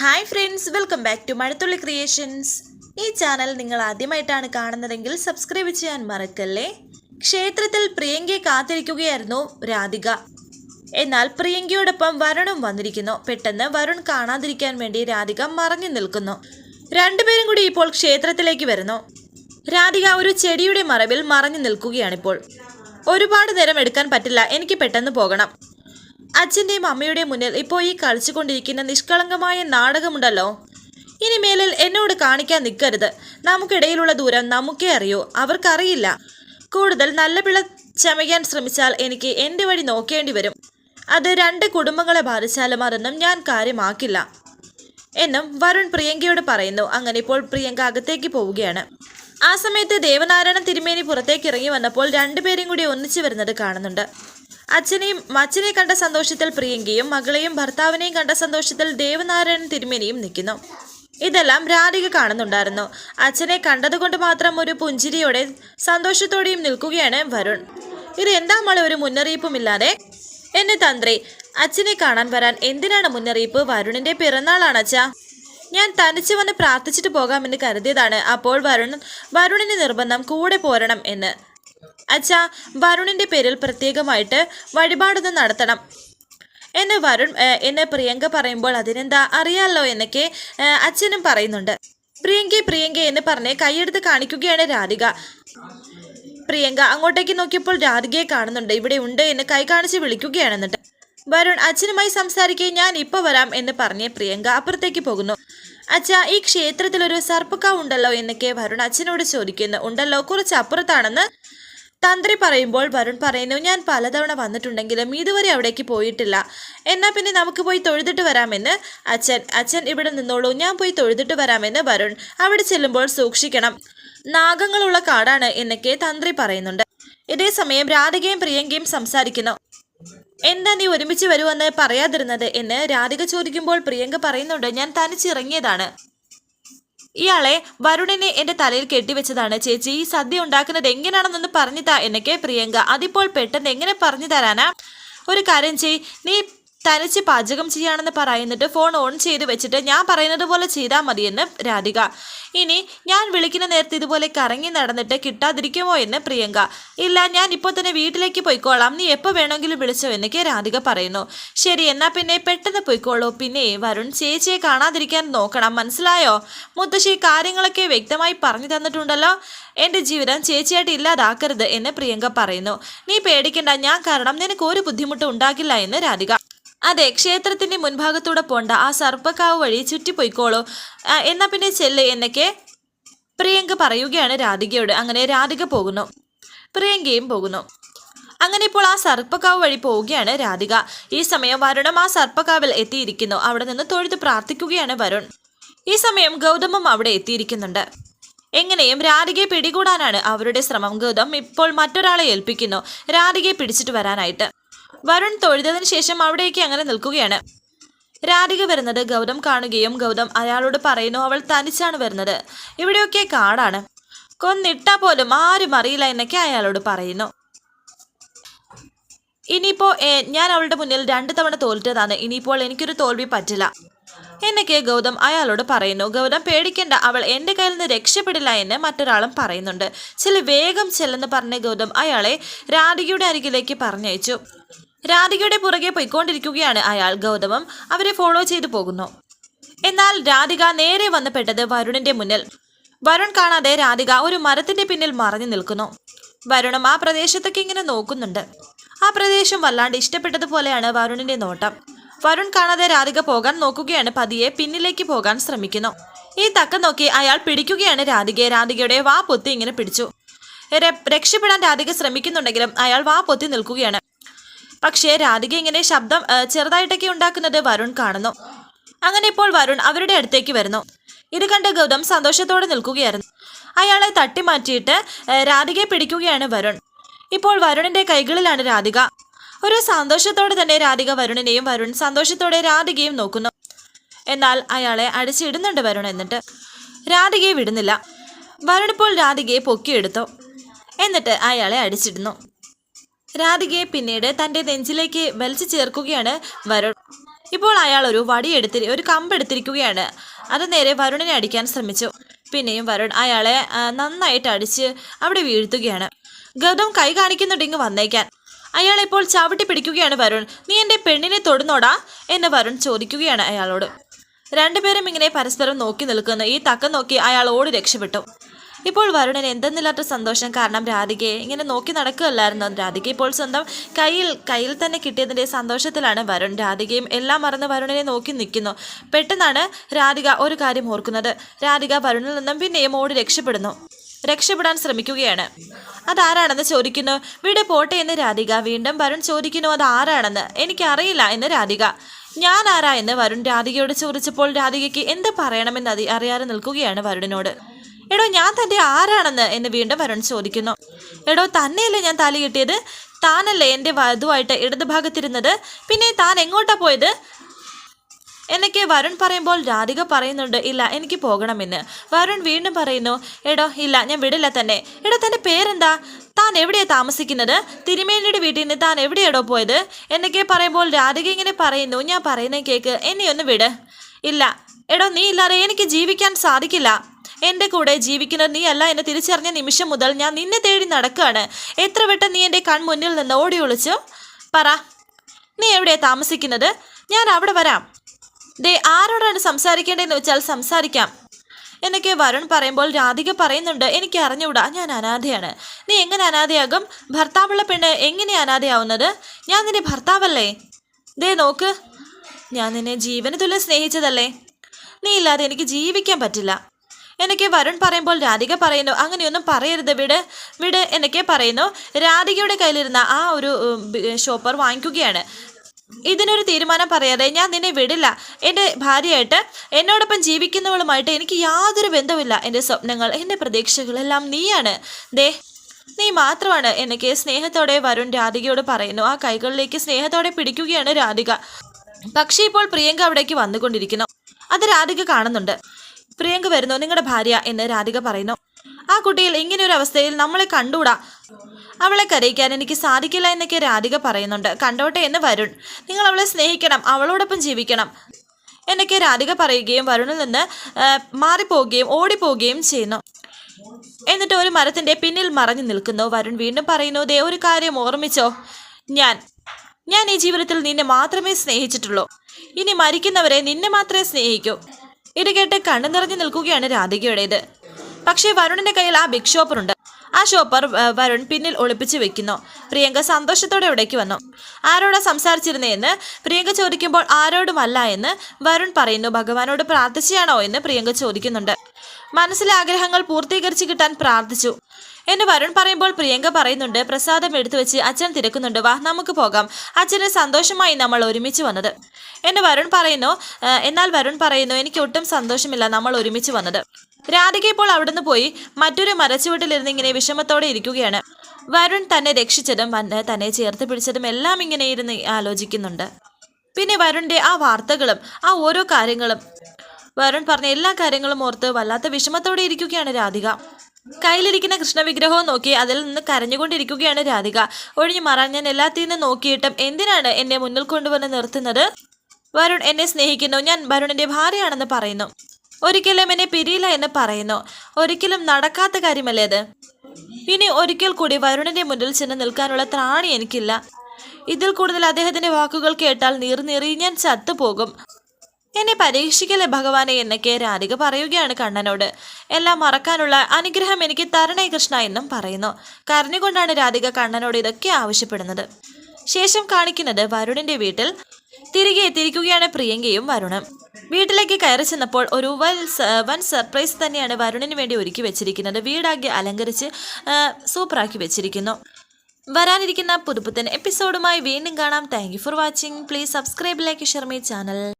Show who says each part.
Speaker 1: Hi friends welcome back to Mazhathulli creations ഈ channel നിങ്ങൾ ആദ്യമായിട്ടാണ് കാണുന്നതെങ്കിൽ സബ്സ്ക്രൈബ് ചെയ്യാൻ മറക്കല്ലേ? ക്ഷേത്രത്തിൽ പ്രിയങ്കയെ കാത്തിരിക്കുകയായിരുന്നു രാധിക. എന്നാൽ പ്രിയങ്കയോടൊപ്പം വരുണും വന്നിരിക്കുന്നു. പെട്ടെന്ന് വരുൺ കാണാതിരിക്കാൻ വേണ്ടി രാധിക മറഞ്ഞു നിൽക്കുന്നു. രണ്ടുപേരും കൂടി ഇപ്പോൾ ക്ഷേത്രത്തിലേക്ക് വരുന്നു. രാധിക ഒരു ചെടിയുടെ മറവിൽ മറഞ്ഞു നിൽക്കുകയാണിപ്പോൾ. ഒരുപാട് നേരം എടുക്കാൻ പറ്റില്ല. എനിക്ക് പെട്ടെന്ന് പോകണം. അച്ഛന്റെയും അമ്മയുടെയും മുന്നിൽ ഇപ്പോൾ ഈ കളിച്ചുകൊണ്ടിരിക്കുന്ന നിഷ്കളങ്കമായ നാടകമുണ്ടല്ലോ. ഇനി മേലിൽ എന്നോട് കാണിക്കാൻ നിൽക്കരുത്. നമുക്കിടയിലുള്ള ദൂരം നമുക്കേ അറിയൂ. അവർക്കറിയില്ല. കൂടുതൽ നല്ല പിള്ള ചമയ്ക്കാൻ ശ്രമിച്ചാൽ എനിക്ക് എന്റെ വഴി നോക്കേണ്ടി വരും. അത് രണ്ട് കുടുംബങ്ങളെ ബാധിച്ചാലും അതൊന്നും ഞാൻ കാര്യമാക്കില്ല. എന്നും വരുൺ പ്രിയങ്കയോട് പറയുന്നു. അങ്ങനെ ഇപ്പോൾ പ്രിയങ്ക അകത്തേക്ക് പോവുകയാണ്. ആ സമയത്ത് ദേവനാരായണ തിരുമേനി പുറത്തേക്ക് ഇറങ്ങി വന്നപ്പോൾ രണ്ടുപേരും കൂടി ഒന്നിച്ചു വരുന്നത് കാണുന്നുണ്ട്. അച്ഛനെയും അച്ഛനെ കണ്ട സന്തോഷത്തിൽ പ്രിയങ്കയും മകളെയും ഭർത്താവിനെയും കണ്ട സന്തോഷത്തിൽ ദേവനാരായണൻ തിരുമേനിയും നിൽക്കുന്നു. ഇതെല്ലാം രാധിക കാണുന്നുണ്ടായിരുന്നു. അച്ഛനെ കണ്ടതുകൊണ്ട് മാത്രം ഒരു പുഞ്ചിരിയോടെ സന്തോഷത്തോടെയും നിൽക്കുകയാണ് വരുൺ. ഇത് എന്താ മോളെ ഒരു മുന്നറിയിപ്പുമില്ലാതെ? എന്നെ തന്ത്രി അച്ഛനെ കാണാൻ വരാൻ എന്തിനാണ് മുന്നറിയിപ്പ്? വരുണിന്റെ പിറന്നാളാണ് അച്ഛാ. ഞാൻ തനിച്ച് വന്ന് പ്രാർത്ഥിച്ചിട്ട് പോകാമെന്ന് കരുതിയതാണ്. അപ്പോൾ വരുൺ വരുണിന് നിർബന്ധം കൂടെ പോരണം എന്ന്. അച്ഛാ വരുണിന്റെ പേരിൽ പ്രത്യേകമായിട്ട് വഴിപാടൊന്ന് നടത്തണം. എന്ന് വരുൺ എന്നെ പ്രിയങ്ക പറയുമ്പോൾ അതിനെന്താ അറിയാമല്ലോ എന്നൊക്കെ അച്ഛനും പറയുന്നുണ്ട്. പ്രിയങ്ക പ്രിയങ്ക എന്ന് പറഞ്ഞ് കൈയെടുത്ത് കാണിക്കുകയാണ് രാധിക. പ്രിയങ്ക അങ്ങോട്ടേക്ക് നോക്കിയപ്പോൾ രാധികയെ കാണുന്നുണ്ട്. ഇവിടെ ഉണ്ട് എന്ന് കൈ കാണിച്ച് വിളിക്കുകയാണ് എന്നിട്ട്. വരുൺ അച്ഛനുമായി സംസാരിക്കെ ഞാൻ ഇപ്പൊ വരാം എന്ന് പറഞ്ഞ് പ്രിയങ്ക അപ്പുറത്തേക്ക് പോകുന്നു. അച്ഛാ ഈ ക്ഷേത്രത്തിൽ ഒരു സർപ്പക്കാവ് ഉണ്ടല്ലോ എന്നൊക്കെ വരുൺ അച്ഛനോട് ചോദിക്കുന്നു. ഉണ്ടല്ലോ കുറച്ച് അപ്പുറത്താണെന്ന് തന്ത്രി പറയുമ്പോൾ വരുൺ പറയുന്നു ഞാൻ പലതവണ വന്നിട്ടുണ്ടെങ്കിലും ഇതുവരെ അവിടേക്ക് പോയിട്ടില്ല. എന്നാൽ പിന്നെ നമുക്ക് പോയി തൊഴുതിട്ട് വരാമെന്ന്? അച്ഛൻ അച്ഛൻ ഇവിടെ നിന്നോളൂ. ഞാൻ പോയി തൊഴുതിട്ട് വരാമെന്ന് വരുൺ അവിടെ ചെല്ലുമ്പോൾ സൂക്ഷിക്കണം. നാഗങ്ങളുള്ള കാടാണ് എന്നൊക്കെ തന്ത്രി പറയുന്നുണ്ട്. ഇതേ സമയം രാധികയും പ്രിയങ്കയും സംസാരിക്കുന്നു. എന്താ നീ ഒരുമിച്ച് വരുമെന്ന് പറയാതിരുന്നത്? എന്ന് രാധിക ചോദിക്കുമ്പോൾ പ്രിയങ്ക പറയുന്നുണ്ട് ഞാൻ തനിച്ചിറങ്ങിയതാണ്. ഇയാളെ വരുണിനെ എന്റെ തലയിൽ കെട്ടിവെച്ചതാണ്. ചേച്ചി ഈ സദ്യ ഉണ്ടാക്കുന്നത് എങ്ങനെയാണെന്നൊന്ന് പറഞ്ഞു താ എന്നൊക്കെ പ്രിയങ്ക. അതിപ്പോൾ പെട്ടെന്ന് എങ്ങനെ പറഞ്ഞു തരാനാ ഒരു കാര്യം ചെയ് നീ തനിച്ച് പാചകം ചെയ്യാണെന്ന് പറയുന്നിട്ട് ഫോൺ ഓൺ ചെയ്ത് വെച്ചിട്ട് ഞാൻ പറയുന്നത് പോലെ ചെയ്താൽ മതിയെന്ന് രാധിക. ഇനി ഞാൻ വിളിക്കുന്ന നേരത്തെ ഇതുപോലെ കറങ്ങി നടന്നിട്ട് കിട്ടാതിരിക്കുമോ എന്ന് പ്രിയങ്ക. ഇല്ല ഞാൻ ഇപ്പോൾ തന്നെ വീട്ടിലേക്ക് പോയിക്കോളാം. നീ എപ്പോൾ വേണമെങ്കിലും വിളിച്ചോ എന്നൊക്കെ രാധിക പറയുന്നു. ശരി എന്നാൽ പിന്നെ പെട്ടെന്ന് പോയിക്കോളൂ. പിന്നെ വരുൺ ചേച്ചിയെ കാണാതിരിക്കാൻ നോക്കണം. മനസ്സിലായോ? മുത്തശ്ശി കാര്യങ്ങളൊക്കെ വ്യക്തമായി പറഞ്ഞു തന്നിട്ടുണ്ടല്ലോ. എന്റെ ജീവിതം ചേച്ചിയായിട്ട് ഇല്ലാതാക്കരുത് എന്ന് പ്രിയങ്ക പറയുന്നു. നീ പേടിക്കണ്ട. ഞാൻ കാരണം നിനക്ക് ഒരു ബുദ്ധിമുട്ടും ഉണ്ടാകില്ല എന്ന് രാധിക അതെ ക്ഷേത്രത്തിന്റെ മുൻഭാഗത്തൂടെ പോണ്ട. ആ സർപ്പക്കാവ് വഴി ചുറ്റിപ്പോയിക്കോളൂ. എന്നാ പിന്നെ ചെല്ല് എന്നൊക്കെ പ്രിയങ്ക പറയുകയാണ് രാധികയോട്. അങ്ങനെ രാധിക പോകുന്നു. പ്രിയങ്കയും പോകുന്നു. അങ്ങനെ ഇപ്പോൾ ആ സർപ്പക്കാവ് വഴി പോവുകയാണ് രാധിക. ഈ സമയം വരുണും ആ സർപ്പക്കാവിൽ എത്തിയിരിക്കുന്നു. അവിടെ നിന്ന് തൊഴുത് പ്രാർത്ഥിക്കുകയാണ് വരുൺ. ഈ സമയം ഗൗതമം അവിടെ എത്തിയിരിക്കുന്നുണ്ട്. എങ്ങനെയും രാധികയെ പിടികൂടാനാണ് അവരുടെ ശ്രമം. ഗൗതം ഇപ്പോൾ മറ്റൊരാളെ ഏൽപ്പിക്കുന്നു. രാധികയെ പിടിച്ചിട്ട് വരാനായിട്ട്. വരുൺ തൊഴുതതിനു ശേഷം അവിടേക്ക് അങ്ങനെ നിൽക്കുകയാണ്. രാധിക വരുന്നത് ഗൗതം കാണുകയും ഗൗതം അയാളോട് പറയുന്നു അവൾ തനിച്ചാണ് വരുന്നത്. ഇവിടെയൊക്കെ കാടാണ്. കൊന്നിട്ടാ പോലും ആരും അറിയില്ല എന്നൊക്കെ അയാളോട് പറയുന്നു. ഇനിയിപ്പോ ഏ, ഞാൻ അവളുടെ മുന്നിൽ രണ്ടു തവണ തോൽറ്റതാണ്. ഇനിയിപ്പോൾ എനിക്കൊരു തോൽവി പറ്റില്ല എന്നൊക്കെ ഗൗതം അയാളോട് പറയുന്നു. ഗൗതം പേടിക്കേണ്ട. അവൾ എന്റെ കയ്യിൽ നിന്ന് രക്ഷപ്പെടില്ല എന്ന് മറ്റൊരാളും പറയുന്നുണ്ട്. ചില വേഗം ചെല്ലെന്ന് പറഞ്ഞ ഗൗതം അയാളെ രാധികയുടെ അരികിലേക്ക് പറഞ്ഞയച്ചു. രാധികയുടെ പുറകെ പോയിക്കൊണ്ടിരിക്കുകയാണ് അയാൾ. ഗൗതമം അവരെ ഫോളോ ചെയ്തു പോകുന്നു. എന്നാൽ രാധിക നേരെ വന്നപ്പെട്ടത് വരുണിന്റെ മുന്നിൽ. വരുൺ കാണാതെ രാധിക ഒരു മരത്തിന്റെ പിന്നിൽ മറഞ്ഞു നിൽക്കുന്നു. വരുണും ആ പ്രദേശത്തൊക്കെ ഇങ്ങനെ നോക്കുന്നുണ്ട്. ആ പ്രദേശം വല്ലാണ്ട് ഇഷ്ടപ്പെട്ടതുപോലെയാണ് വരുണിന്റെ നോട്ടം. വരുൺ കാണാതെ രാധിക പോകാൻ നോക്കുകയാണ്. പതിയെ പിന്നിലേക്ക് പോകാൻ ശ്രമിക്കുന്നു. ഈ തക്ക നോക്കി അയാൾ പിടിക്കുകയാണ് രാധികയെ. രാധികയുടെ വാ പൊത്തി ഇങ്ങനെ പിടിച്ചു. രക്ഷപ്പെടാൻ രാധിക ശ്രമിക്കുന്നുണ്ടെങ്കിലും അയാൾ വാ പൊത്തി നിൽക്കുകയാണ്. പക്ഷേ രാധിക ഇങ്ങനെ ശബ്ദം ചെറുതായിട്ടൊക്കെ ഉണ്ടാക്കുന്നത് വരുൺ കാണുന്നു. അങ്ങനെ ഇപ്പോൾ വരുൺ അവരുടെ അടുത്തേക്ക് വരുന്നു. ഇത് കണ്ട് ഗൗതം സന്തോഷത്തോടെ നിൽക്കുകയായിരുന്നു. അയാളെ തട്ടിമാറ്റിയിട്ട് രാധികയെ പിടിക്കുകയാണ് വരുൺ. ഇപ്പോൾ വരുണിന്റെ കൈകളിലാണ് രാധിക. ഒരു സന്തോഷത്തോടെ തന്നെ രാധിക വരുണിനെയും വരുൺ സന്തോഷത്തോടെ രാധികയും നോക്കുന്നു. എന്നാൽ അയാളെ അടിച്ചിടുന്നുണ്ട് വരുൺ എന്നിട്ട്. രാധികയെ വിടുന്നില്ല. വരുൺ ഇപ്പോൾ രാധികയെ പൊക്കിയെടുത്തു. എന്നിട്ട് അയാളെ അടിച്ചിടുന്നു. രാധികയെ പിന്നീട് തന്റെ നെഞ്ചിലേക്ക് വലിച്ചു ചേർക്കുകയാണ് വരുൺ. ഇപ്പോൾ അയാൾ ഒരു വടിയെടുത്തി ഒരു കമ്പെടുത്തിരിക്കുകയാണ്. അത് നേരെ വരുണിനെ അടിക്കാൻ ശ്രമിച്ചു. പിന്നെയും വരുൺ അയാളെ നന്നായിട്ട് അടിച്ച് അവിടെ വീഴ്ത്തുകയാണ്. ഗൗതം കൈ കാണിക്കുന്നുണ്ട് ഇങ്ങ് വന്നേക്കാൻ. അയാളിപ്പോൾ ചവിട്ടി പിടിക്കുകയാണ് വരുൺ. നീ എന്റെ പെണ്ണിനെ തൊടുന്നോടാ? എന്ന് വരുൺ ചോദിക്കുകയാണ് അയാളോട്. രണ്ടുപേരും ഇങ്ങനെ പരസ്പരം നോക്കി നിൽക്കുന്നു. ഈ തക്കം നോക്കി അയാൾ ഓടി രക്ഷപ്പെട്ടു. ഇപ്പോൾ വരുണൻ എന്തെന്നില്ലാത്ത സന്തോഷം. കാരണം രാധികയെ ഇങ്ങനെ നോക്കി നടക്കുകയല്ലായിരുന്നു? രാധിക ഇപ്പോൾ സ്വന്തം കയ്യിൽ കയ്യിൽ തന്നെ കിട്ടിയതിന്റെ സന്തോഷത്തിലാണ് വരുൺ. രാധികയും എല്ലാം മറന്ന് വരുണനെ നോക്കി നിൽക്കുന്നു. പെട്ടെന്നാണ് രാധിക ഒരു കാര്യം ഓർക്കുന്നത്. രാധിക വരുണിൽ നിന്നും പിന്നെയും ഓടി രക്ഷപ്പെടുന്നു. രക്ഷപ്പെടാൻ ശ്രമിക്കുകയാണ്. അതാരാണെന്ന് ചോദിക്കുന്നു. വീട് പോട്ടെ എന്ന് രാധിക വീണ്ടും വരുൺ ചോദിക്കുന്നു. അത് ആരാണെന്ന്? എനിക്കറിയില്ല എന്ന് രാധിക. ഞാൻ ആരാ എന്ന് വരുൺ രാധികയോട് ചോദിച്ചപ്പോൾ രാധികയ്ക്ക് എന്ത് പറയണമെന്ന് അറിയാതെ നിൽക്കുകയാണ് വരുണിനോട്. എടോ ഞാൻ തന്റെ ആരാണെന്ന് എന്ന് വീണ്ടും വരുൺ ചോദിക്കുന്നു. എടോ തന്നെയല്ലേ ഞാൻ താലി കിട്ടിയത്? താനല്ലേ എന്റെ വധുവായിട്ട് ഇടതുഭാഗത്തിരുന്നത്? പിന്നെ താൻ എങ്ങോട്ടാ പോയത്? എന്നൊക്കെ വരുൺ പറയുമ്പോൾ രാധിക പറയുന്നുണ്ട് ഇല്ല എനിക്ക് പോകണമെന്ന്. വരുൺ വീണ്ടും പറയുന്നു എടോ ഇല്ല ഞാൻ വിടില്ല തന്നെ. എടോ തന്റെ പേരെന്താ? താൻ എവിടെയാണ് താമസിക്കുന്നത്? തിരുമേനിയുടെ വീട്ടിൽ നിന്ന് താൻ എവിടെയാടോ പോയത്? എന്നൊക്കെ പറയുമ്പോൾ രാധിക ഇങ്ങനെ പറയുന്നു ഞാൻ പറയുന്ന കേക്ക് എന്നെ ഒന്ന് വിട്. ഇല്ല എടോ നീ ഇല്ലാതെ എനിക്ക് ജീവിക്കാൻ സാധിക്കില്ല. എന്റെ കൂടെ ജീവിക്കുന്നത് നീ അല്ല എന്നെ തിരിച്ചറിഞ്ഞ നിമിഷം മുതൽ ഞാൻ നിന്നെ തേടി നടക്കുകയാണ് എത്ര വട്ടം നീ എന്റെ കൺമുന്നിൽ നിന്ന് ഓടി ഒളിച്ചു? പറ. നീ എവിടെയാണ് താമസിക്കുന്നത്? ഞാൻ അവിടെ വരാം. ദേ ആരോടാണ് സംസാരിക്കേണ്ടതെന്ന് വെച്ചാൽ സംസാരിക്കാം. എന്നൊക്കെ വരുൺ പറയുമ്പോൾ രാധിക പറയുന്നുണ്ട് എനിക്ക് അറിഞ്ഞുകൂടാ ഞാൻ അനാഥയാണ്. നീ എങ്ങനെ അനാഥയാകും? ഭർത്താവുള്ള പെണ്ണ് എങ്ങനെ അനാഥയാവുന്നത്? ഞാൻ നിന്റെ ഭർത്താവല്ലേ? ദേ നോക്ക്. ഞാൻ നിന്നെ ജീവന് തുല്യം സ്നേഹിച്ചതല്ലേ? നീ ഇല്ലാതെ എനിക്ക് ജീവിക്കാൻ പറ്റില്ല. എന്നൊക്കെ വരുൺ പറയുമ്പോൾ രാധിക പറയുന്നു അങ്ങനെയൊന്നും പറയരുത് വിട് വിട് എന്നൊക്കെ പറയുന്നു. രാധികയുടെ കയ്യിലിരുന്ന ആ ഒരു ഷോപ്പർ വാങ്ങിക്കുകയാണ്. ഇതിനൊരു തീരുമാനം പറയാതെ ഞാൻ നിന്നെ വിടില്ല. എന്റെ ഭാര്യയായിട്ട് എന്നോടൊപ്പം ജീവിക്കുന്നവളുമായിട്ട് എനിക്ക് യാതൊരു ബന്ധവുമില്ല. എന്റെ സ്വപ്നങ്ങൾ എന്റെ പ്രതീക്ഷകളെല്ലാം നീയാണ്. ദേ നീ മാത്രമാണ് എനിക്ക് സ്നേഹത്തോടെ വരുൺ രാധികയോട് പറയുന്നു. ആ കൈകളിലേക്ക് സ്നേഹത്തോടെ പിടിക്കുകയാണ് രാധിക. പക്ഷേ ഇപ്പോൾ പ്രിയങ്ക അവിടേക്ക് വന്നുകൊണ്ടിരിക്കുന്നു. അത് രാധിക കാണുന്നുണ്ട്. പ്രിയങ്ക വരുന്നു. നിങ്ങളുടെ ഭാര്യ എന്ന് രാധിക പറയുന്നു. ആ കുട്ടിയിൽ ഇങ്ങനെ ഒരു അവസ്ഥയിൽ നമ്മളെ കണ്ടൂടാ അവളെ കരയിക്കാൻ എനിക്ക് സാധിക്കില്ല എന്നൊക്കെ രാധിക പറയുന്നുണ്ട്. കണ്ടോട്ടെ എന്ന് വരുൺ. നിങ്ങൾ അവളെ സ്നേഹിക്കണം. അവളോടൊപ്പം ജീവിക്കണം. എന്നൊക്കെ രാധിക പറയുകയും വരുണിൽ നിന്ന് മാറിപ്പോവുകയും ഓടിപ്പോവുകയും ചെയ്യുന്നു. എന്നിട്ട് ഒരു മരത്തിന്റെ പിന്നിൽ മറഞ്ഞു നിൽക്കുന്നു. വരുൺ വീണ്ടും പറയുന്നു ദേ ഒരു കാര്യം ഓർമ്മിച്ചോ? ഞാൻ ഞാൻ ഈ ജീവിതത്തിൽ നിന്നെ മാത്രമേ സ്നേഹിച്ചിട്ടുള്ളൂ. ഇനി മരിക്കുന്നവരെ നിന്നെ മാത്രമേ സ്നേഹിക്കൂ. ഇത് കേട്ട് കണ്ണു നിറഞ്ഞു നിൽക്കുകയാണ് രാധികയുടേത്. പക്ഷേ വരുണിന്റെ കയ്യിൽ ആ ബിഗ് ഷോപ്പർ ഉണ്ട്. ആ ഷോപ്പർ വരുൺ പിന്നിൽ ഒളിപ്പിച്ചു വെക്കുന്നു. പ്രിയങ്ക സന്തോഷത്തോടെ ഇവിടേക്ക് വന്നു. ആരോടാ സംസാരിച്ചിരുന്നതെന്ന് പ്രിയങ്ക ചോദിക്കുമ്പോൾ ആരോടുമല്ല എന്ന് വരുൺ പറയുന്നു. ഭഗവാനോട് പ്രാർത്ഥിച്ചാണോ എന്ന് പ്രിയങ്ക ചോദിക്കുന്നുണ്ട്. മനസ്സിലെ ആഗ്രഹങ്ങൾ പൂർത്തീകരിച്ചു കിട്ടാൻ പ്രാർത്ഥിച്ചു. എന്ന് വരുൺ പറയുമ്പോൾ പ്രിയങ്ക പറയുന്നുണ്ട് പ്രസാദം എടുത്തു വെച്ച് അച്ഛൻ തിരക്കുന്നുണ്ട്. വാ നമുക്ക് പോകാം. അച്ഛന് സന്തോഷമായി നമ്മൾ ഒരുമിച്ച് വന്നത്. എന്ന് വരുൺ പറയുന്നു എന്നാൽ വരുൺ പറയുന്നു എനിക്ക് ഒട്ടും സന്തോഷമില്ല നമ്മൾ ഒരുമിച്ച് വന്നത്. രാധിക ഇപ്പോൾ അവിടുന്ന് പോയി മറ്റൊരു മരച്ചുവട്ടിലിരുന്ന് ഇങ്ങനെ വിഷമത്തോടെ ഇരിക്കുകയാണ്. വരുൺ തന്നെ രക്ഷിച്ചതും തന്നെ ചേർത്ത് പിടിച്ചതും എല്ലാം ഇങ്ങനെ ഇരുന്ന് ആലോചിക്കുന്നുണ്ട്. പിന്നെ വരുണിന്റെ ആ വാർത്തകളും ആ ഓരോ കാര്യങ്ങളും. വരുൺ പറഞ്ഞ എല്ലാ കാര്യങ്ങളും ഓർത്ത് വല്ലാത്ത വിഷമത്തോടെ ഇരിക്കുകയാണ് രാധിക. കയ്യിലിരിക്കുന്ന കൃഷ്ണവിഗ്രഹവും നോക്കി അതിൽ നിന്ന് കരഞ്ഞുകൊണ്ടിരിക്കുകയാണ് രാധിക. ഒഴിഞ്ഞു മാറാൻ ഞാൻ എല്ലാത്തിൽ നിന്ന് നോക്കിയിട്ടും എന്തിനാണ് എന്നെ മുന്നിൽ കൊണ്ടുവന്ന് നിർത്തുന്നത്? വരുൺ എന്നെ സ്നേഹിക്കുന്നു. ഞാൻ വരുണിന്റെ ഭാര്യയാണെന്ന് പറയുന്നു. ഒരിക്കലും എന്നെ പിരിയില്ല എന്ന് പറയുന്നു. ഒരിക്കലും നടക്കാത്ത കാര്യമല്ലേ അത്? ഇനി ഒരിക്കൽ കൂടി വരുണിന്റെ മുന്നിൽ ചെന്ന് നിൽക്കാനുള്ള ത്രാണി എനിക്കില്ല. ഇതിൽ കൂടുതൽ അദ്ദേഹത്തിന്റെ വാക്കുകൾ കേട്ടാൽ നീറി ഞാൻ ചത്തുപോകും. എന്നെ പരീക്ഷിക്കല്ലേ ഭഗവാനെ എന്നൊക്കെ രാധിക പറയുകയാണ് കണ്ണനോട്. എല്ലാം മറക്കാനുള്ള അനുഗ്രഹം എനിക്ക് തരണേ കൃഷ്ണ എന്നും പറയുന്നു. കരഞ്ഞുകൊണ്ടാണ് രാധിക കണ്ണനോട് ഇതൊക്കെ ആവശ്യപ്പെടുന്നത്. ശേഷം കാണിക്കുന്നത് വരുണിന്റെ വീട്ടിൽ തിരികെ എത്തിയിരിക്കുകയാണ് പ്രിയങ്കയും വരുണും. വീട്ടിലേക്ക് കയറി ചെന്നപ്പോൾ ഒരു വൻ വൻ സർപ്രൈസ് തന്നെയാണ് വരുണിന് വേണ്ടി ഒരുക്കി വെച്ചിരിക്കുന്നത്. വീടാകെ അലങ്കരിച്ച് സൂപ്പറാക്കി വെച്ചിരിക്കുന്നു. വരാനിരിക്കുന്ന പുതുപ്പുത്തൻ എപ്പിസോഡുമായി വീണ്ടും കാണാം. Thank for watching please subscribe like share channel